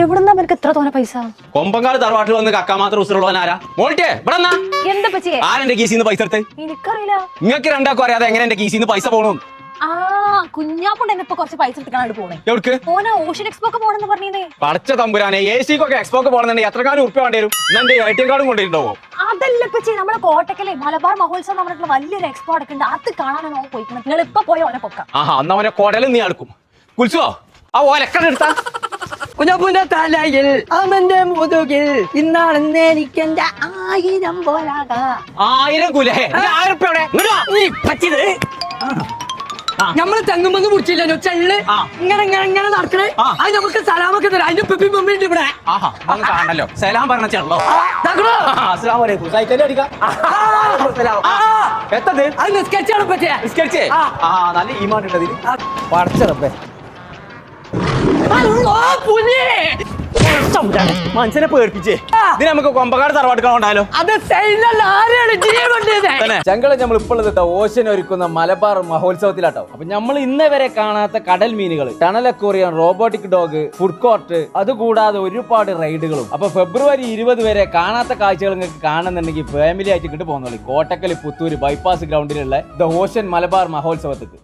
എവിടുന്നാ നിനക്ക് തോനെ പൈസ? കൊമ്പങ്കാട് തറവാട്ടിൽ വന്ന് കക്കാൻ മാത്രം ഉസറുള്ളവൻ ആരാ മോൾട്ടേ ഇവിടെ എന്താ പറ്റിയേ? ആരെന്റെ കീസിന്ന് പൈസ എടുത്ത്? എനിക്കറിയില്ല. നിങ്ങൾക്ക് രണ്ടാക്കും അറിയാതെ എങ്ങനെ എന്റെ കീസിന്ന് പൈസ പോണു? ഇപ്പൊ പടച്ച തമ്പുരാനെ എ സിക്കൊക്കെ എക്സ്പോക്ക് പോകണമെന്നുണ്ടെങ്കിൽ എത്ര കാലം ഉറുപ്പ്യ വേണ്ടി വരും? എന്റെ എ ടി എം കാർഡും കൊണ്ടിട്ടുണ്ടാവോ അതല്ല പറ്റി നമ്മളെ കോട്ടക്കലെ മലബാർ മഹോത്സവം പറഞ്ഞിട്ടുള്ള വലിയൊരു എക്സ്പോ ഉണ്ട് അത് കാണാനാണ് പോയിക്കുന്നത്. നിങ്ങൾ ഇപ്പൊ പോയ ഓനെ പൊക്കാം. ആഹാ അന്ന് അവനെ കൊടലും നീ അടുക്കും. കുൽസോ ആ എടുത്താ. കുഞ്ഞപ്പുന്റെ തലയിൽ അവന്റെ മുതുകിൽ ഇന്നാണെന്ന് എനിക്കെന്റെ ആയിരം പോലാകാ ആയിരം കുലേ. ആയിരം ഉറുപ്പ്യ എവിടെ? ഇങ്ങട് വാ. നീ പറ്റിയത്. നമ്മൾ തെങ്ങുമ്പന്ന് മുടിച്ചില്ലല്ലോ ചെള്ള്. ആ. ഇങ്ങനെ ഇങ്ങനെ ഇങ്ങനെ നടക്കണേ. ആ. അത് നമുക്ക് സലാമൊക്കെ തരാം. അതിന്റെ പെപ്പി ഉണ്ട് ഇവിടെ ആഹാ കാണല്ലോ സലാം പറഞ്ഞ ചെള്ളോ. ഇതാക്കണോ? അസ്സലാമു അലൈക്കും. സൈക്കിളിൽ അടിക്കാം? ആ. എത്തത്? അത് നിസ്കരിച്ചാണ് പറ്റിയ നിസ്കരിച്ചേ? ആ. ആ നല്ല ഈമാൻ അതിന് പടച്ചറപ്പേ. മനുഷ്യനെ പേടിപ്പിച്ചേ. ഇതിന് നമുക്ക് കൊമ്പക്കാട് തറവാട്ടിക്കൊണ്ടാലോ അത് ഞങ്ങൾ നമ്മൾ ഇപ്പോഴത്തെ ഓശൻ ഒരുക്കുന്ന മലബാർ മഹോത്സവത്തിലാട്ടോ. അപ്പൊ നമ്മൾ ഇന്നേ വരെ കാണാത്ത കടൽ മീനുകൾ tunnel aquarium robotic dog food court അതുകൂടാതെ ഒരുപാട് റൈഡുകളും. അപ്പൊ ഫെബ്രുവരി ഇരുപത് വരെ കാണാത്ത കാഴ്ചകൾ നിങ്ങൾക്ക് കാണുന്നുണ്ടെങ്കിൽ ഫാമിലി ആയിട്ട് ഇങ്ങോട്ട് പോകുന്നുള്ളൂ കോട്ടക്കൽ പുത്തൂര് ബൈപ്പാസ് ഗ്രൗണ്ടിലുള്ള ദ ഓഷൻ മലബാർ മഹോത്സവത്തിക്ക്.